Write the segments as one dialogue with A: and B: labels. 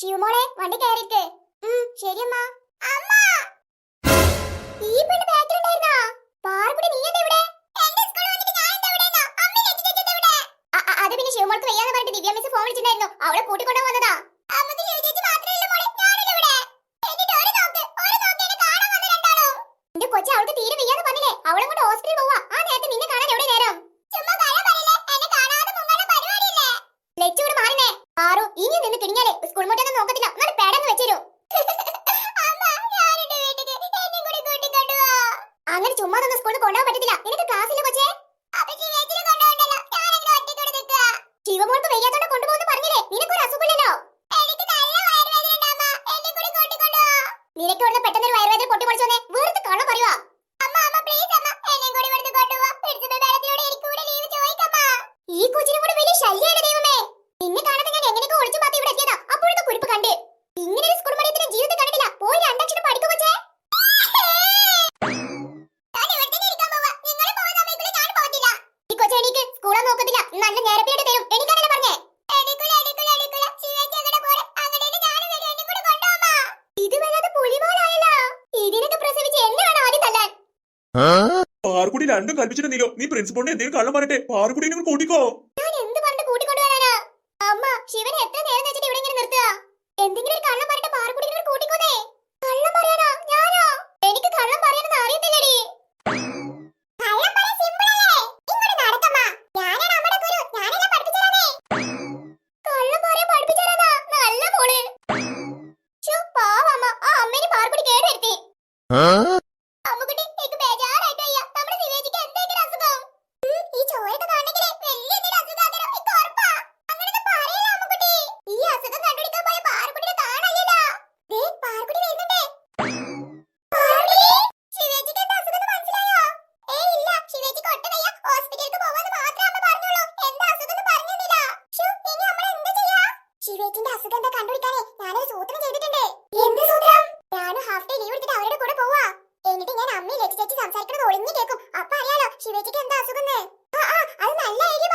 A: ശിവമോളെ വണ്ടി കയറിക്ക് ശരിയമ്മ അമ്മ. ഈ പെണ്ണ് ബാക്കിലുണ്ടായിരുന്നോ? പാറക്കുടി നീ എന്താ ഇവിടെ? അത് പിന്നെ ശിവമോൾക്ക് വയ്യാന്ന് പറഞ്ഞിട്ട് ദിവ്യ മിസ് ഫോൺ വിളിച്ചിട്ടുണ്ടായിരുന്നു. അവളെ കൂട്ടിക്കൊണ്ടു വന്നതാ. അവൾക്ക് തീരെ വയ്യാന്ന് പറഞ്ഞില്ലേ? അവളെ
B: പാറുക്കുടി രണ്ടും കൽപ്പിച്ചിട്ട് നീലോ. നീ പ്രിൻസിപ്പോളിനെ എന്തെങ്കിലും കള്ളം പറയട്ടെ. പാറുക്കുടിനെ കൂട്ടിക്കോ.
A: അറിയാലോ. ശിവജിക്ക് എന്താ അസുഖം ആ അത് നല്ല ഐഡിയ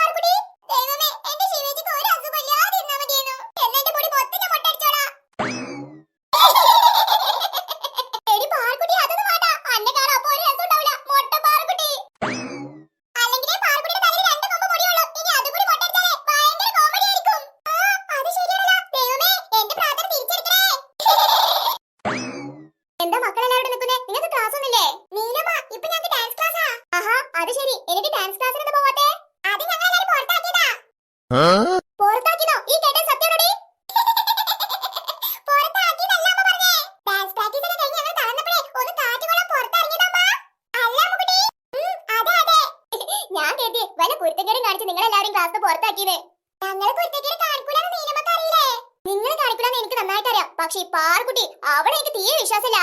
A: ക്ലാസ് പുറത്താക്കിയത്. ഞങ്ങളെ കുറ്റക്കേട് അറിയില്ലേ? നിങ്ങൾ കാണിക്കൂലെന്ന് എനിക്ക് നന്നായിട്ട് അറിയാം പക്ഷെ ഈ പാർക്കുട്ടി അവളെ എനിക്ക് തീരെ വിശ്വാസമില്ല.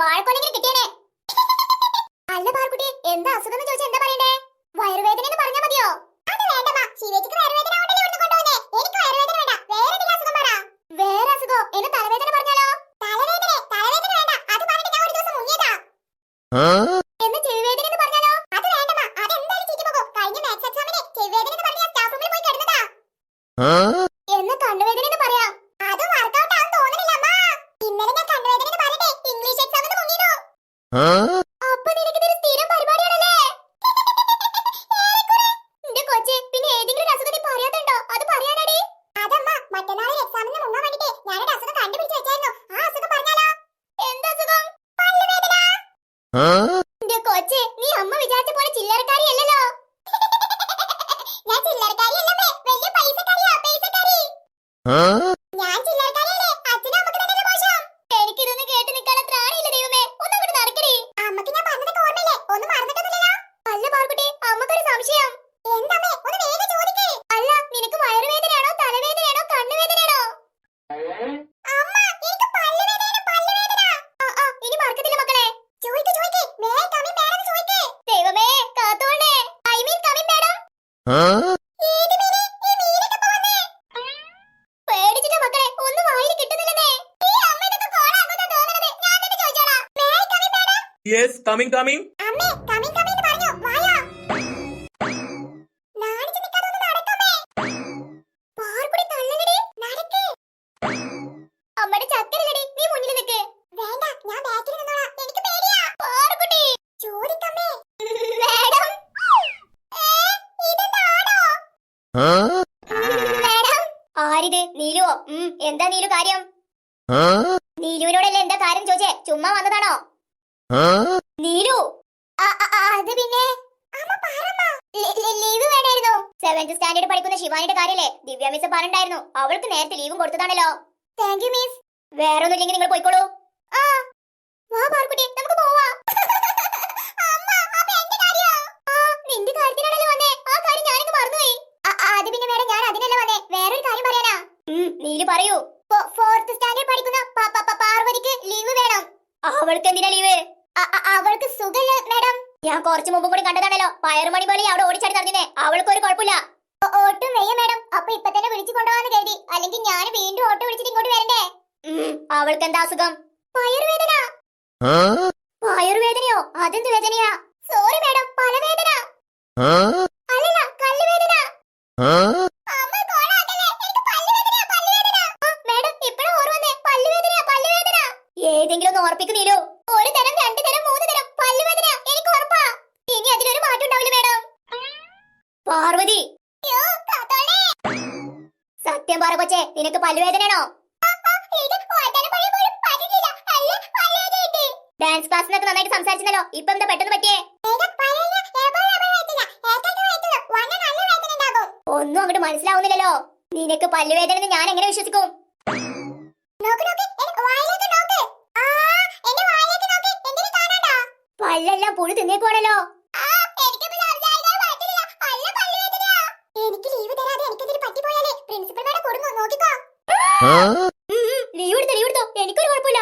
A: വാഴക്കൊണ്ടെങ്കിലും കിട്ടിയേനെ. അല്ല പാർക്കുട്ടി എന്താ അസുഖം എന്ന് ചോദിച്ചാൽ എന്താ പറയണ്ടേ? വയറുവേദന എന്ന് പറഞ്ഞാൽ മതിയോ? അത് വേണ്ടമ്മ ശിവേച്ചിക്ക് വയറുവേദന ആവണ്ടല്ലേ ഇവിടുന്ന് കൊണ്ടുവന്നേ എനിക്ക് വയറുവേദന വേണ്ട. വേറെ എന്തെങ്കിലും അസുഖം പറ. വേറെ അസുഖം? എന്നെ തലവേദന പറഞ്ഞാലോ? തലവേദന തലവേദന വേണ്ട. അത് പറഞ്ഞിട്ട് ഞാൻ ഒരു ദിവസം മുങ്ങിയതാ. എന്ന് ചെവിവേദന എന്ന് പറഞ്ഞാലോ? അത് വേണ്ടമ്മ അത് എന്തായാലും ചീറ്റി പോകും കഴിഞ്ഞ മാത്സ് എക്സാമിന് ചെവിവേദന എന്ന് പറഞ്ഞ സ്റ്റാഫ് റൂമിൽ പോയി കിടന്നതാ എന്ന് കണ്ണുവേദന എന്ന് പറയാം അത് വർക്കൗട്ട് ആവും തോന്നുന്നില്ല അമ്മ ഇന്നലെ ഞാൻ കണ്ണുവേദന എന്ന് പറഞ്ഞിട്ടേ ഇംഗ്ലീഷ് എക്സാമിന് മുങ്ങിയതോ അപ്പൊ നിനക്കിതൊരു സ്ഥിരം പരിപാടിയാണല്ലേ ഏറെക്കുറെ. നിന്റെ കൊച്ചെ പിന്നെ ഏതെങ്കിലും ഒരു അസുഖം നീ പറയാത്തുണ്ടോ അത് പറയാനടി അതമ്മ മറ്റന്നാൾ എക്സാമിന് മുങ്ങാൻ വേണ്ടിട്ട് ഞാനൊരു അസുഖം കണ്ടുപിടിച്ച് വെച്ചായിരുന്നു ആ അസുഖം പറഞ്ഞാലോ എന്താ അസുഖം പല്ലുവേദന നിന്റെ കൊച്ചെ നീ അമ്മ വിചാരിച്ച പോലെ ചില്ലറക്കാരി അല്ലല്ലോ ഞാൻ ചില്ലറക്കാരിയല്ലേ വലിയ പൈസക്കാരിയാ പൈസക്കാരി ഞാൻ ചില്ലറക്കാരിയല്ലേ അച്ഛനും അമ്മയ്ക്ക് തന്നെ മോശം എനിക്കിതൊന്നും കേട്ട് നിൽക്കാനുള്ള ത്രാണിയില്ല ദൈവമേ ഒന്ന് അങ്ങോട്ട് നടക്കടി അമ്മയ്ക്ക് ഞാൻ പറഞ്ഞതൊക്കെ ഓർമ്മയില്ലേ ഒന്നും മറന്നിട്ടൊന്നുമില്ലല്ലോ അല്ല പാർക്കുട്ടി അമ്മക്കൊരു സംശയം എന്തമ്മേ ഒന്ന് വേഗം ചോദിക്കേ അല്ല നിനക്ക് വയറുവേദനയാണോ തലവേദനയാണോ കണ്ണുവേദനയാണോ അമ്മ എനിക്ക് പല്ലുവേദന പല്ലുവേദന ആ ആ ഇനി മറക്കത്തില്ല മക്കളെ ചോദിക്ക് ചോദിക്ക് മേ കമി മാഡം ചോദിക്ക് ദൈവമേ കാത്തോളേ ഐ മീൻ കമി മാഡം ഏത് മീനെ ഈ മീനൊക്കെ ഇപ്പൊ വന്നേ പേടിച്ചിട്ട മക്കളെ ഒന്നും വായിൽ കിട്ടുന്നില്ലെന്നേ ഈ അമ്മ ഇതൊക്കെ കോളാകുന്ന തോന്നുന്നത് ഞാൻ തന്നെ ചോദിച്ചോളാം may come in madam
B: yes coming coming
A: അമ്മേ കമി കമി എന്ന് പറഞ്ഞു വായോ നാണിച്ച് നിൽക്കാതെ ഒന്ന് നടക്കമ്മേ പാർക്കുടി തള്ളലടി നടക്ക് അമ്മയുടെ ചക്കരലടി നീ മുന്നിൽ നിൽക്ക് വേണ്ട ഞാൻ ബാക്കിൽ നിന്നോളാം എനിക്ക് പേടിയാ പാർക്കുട്ടി ചോദിക്കമ്മേ മാഡം ഏ കമ്മിങ് മാഡം ആരിത്? നീലുവോ? എന്താ നീലു കാര്യം? നീലുവിനോടല്ലേ എന്താ കാര്യം ചോദിച്ചേ? ചുമ്മാ വന്നതാണോ? ആ, അത് പിന്നെ? ലീവ് വേണമായിരുന്നു സെവന്റ് സ്റ്റാൻഡേർഡ് പഠിക്കുന്ന ശിവാനിയുടെ കാര്യല്ലേ ദിവ്യ മിസ് പറഞ്ഞിട്ടായിരുന്നു അവൾക്ക് നേരത്തെ ലീവും കൊടുത്തതാണല്ലോ. താങ്ക് യു മിസ് വേറെ ഒന്നുമില്ലെങ്കിൽ നിങ്ങൾ പോയിക്കോളൂ. ആ. വാ പാർക്കുട്ടി നമുക്ക് പോവാ. നിന്റെ കാര്യത്തിനാണല്ലോ വന്നേ. ആ കാര്യം ഞാനങ്ങ് മറന്നുപോയി. അത് പിന്നെ മേഡം ഞാൻ അതിനല്ല വന്നേ. വേറൊരു കാര്യം പറയാനാ. നീൽ പറയൂ. ഫോർത്ത് സ്റ്റാൻഡേർഡ് പഠിക്കുന്ന പാർവതിക്ക് ലീവ് വേണം. അവൾക്ക് എന്തിനാ ലീവ് അവൾക്ക് സുഖല്ല മാഡം. ഞാൻ കുറച്ചു മുമ്പ് കൂടി കണ്ടതാണല്ലോ. പയറുമണി പോലെ അവിടെ ഓടിച്ചാടി നടന്നിനെ അവൾക്ക് ഒരു കുഴപ്പമില്ല ഓട്ടും വയ്യ മാഡം. അപ്പൊ ഇപ്പൊ തന്നെ വിളിച്ചു കൊണ്ടുപോകാന്ന് കരുതി. അല്ലെങ്കിൽ ഞാൻ വീണ്ടും ഓട്ടോ വിളിച്ചിട്ട് ഇങ്ങോട്ട് വരണ്ടേ? അവൾക്ക് എന്താ അസുഖം? പയറുവേദന. പയറുവേദനയോ? അതെന്ത് വേദനയാ സോറി മാഡം പലവേദന അല്ലല്ല കല്ലുവേദന അമ്മ കോളാക്കല്ലേ എനിക്ക് പല്ലുവേദനയാ പല്ലുവേദന ആ, മാഡം ഇപ്പഴാ ഓർമ്മ വന്നേ പല്ലുവേദനയാ പല്ലുവേദന ഏതെങ്കിലും ഒന്ന് ഓർപ്പിക്കുന്നില്ലോ ഒരു തരം രണ്ട് തരം മൂന്ന് തരം പല്ലുവേദന എനിക്ക് ഉറപ്പാ ഇനി അതിലൊരു മാറ്റം ഉണ്ടാവില്ല മാഡം പാർവതി സത്യം പറ കൊച്ചേ നിനക്ക് പല്ലുവേദനയാണോ? ഡാൻസ് ക്ലാസ്സിനൊക്കെ നന്നായിട്ട് സംസാരിച്ചല്ലോ ഇപ്പൊ എന്താ പെട്ടെന്ന് പറ്റിയേ? ഒന്നും അങ്ങോട്ട് മനസ്സിലാവുന്നില്ലല്ലോ. നിനക്ക് പല്ലുവേദന എന്ന് ഞാൻ എങ്ങനെ വിശ്വസിക്കും? പല്ലെല്ലാം പുഴു തിന്നേക്കുവാണല്ലോ എനിക്ക് ലീവ് തരാതെ എനിക്കെന്തിനും പറ്റിപ്പോയാലേ പ്രിൻസിപ്പൽ മാഡം കൊടുങ്ങോ നോക്കിക്കോ ലീവ് എടുത്തോ ലീവ് എനിക്കൊരു കുഴപ്പമില്ല.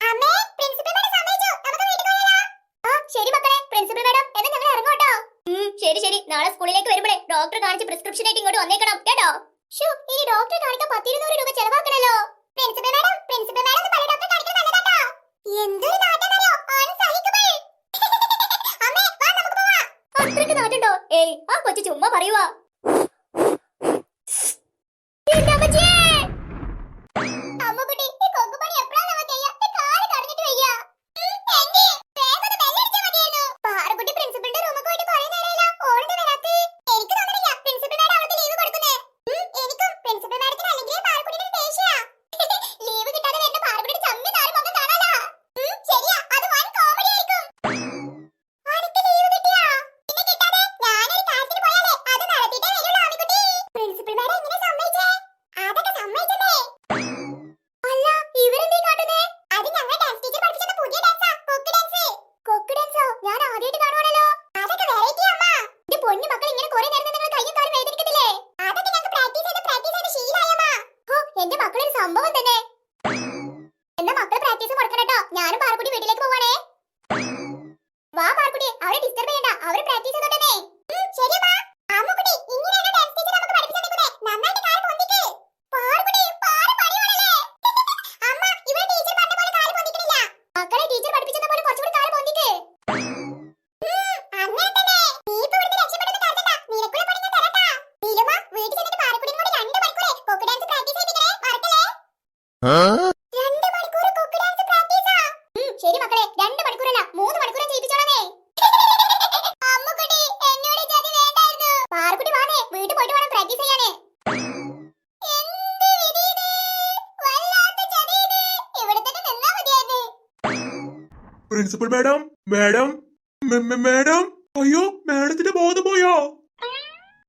A: അമ്മേ പ്രിൻസിപ്പൽ മാഡം സമ്മതിച്ചു. നമുക്ക് വീട്ടിൽ പോയാലോ ആ ശരി മക്കളെ. പ്രിൻസിപ്പൽ മാഡം എന്നാ ഞങ്ങൾ ഇറങ്ങോട്ടോ ശരി ശരി. നാളെ സ്കൂളിലേക്ക് വരുമ്പോഴേ ഡോക്ടറെ കാണിച്ച് പ്രിസ്ക്രിപ്ഷൻ ആയിട്ട് ഇങ്ങോട്ട് വന്നേക്കണം. കേട്ടോ? ഷോ ഇനി ഡോക്ടറെ കാണിക്കാൻ പത്തിരുന്നൂറ് രൂപ ചെലവാക്കണല്ലോ. പ്രിൻസിപ്പൽ മാഡം പ്രിൻസിപ്പൽ മാഡം പല ഡോക്ടറെ കാണിക്കാൻ നല്ലതാട്ടോ എന്തൊരു നാട്ടെന്നറിയോ അൺസഹിക്കബിൾ അമ്മേ വാ നമുക്ക് പോവാം. അത്രയ്ക്ക് നാട്ടുണ്ടോ ഏയ് ആ കൊച്ചു ചുമ്മാ പറയുവാ. പ്രിൻസിപ്പൽ മാഡം
B: മാഡം മാഡം അയ്യോ മാഡത്തിന്റെ ബോധം പോയോ?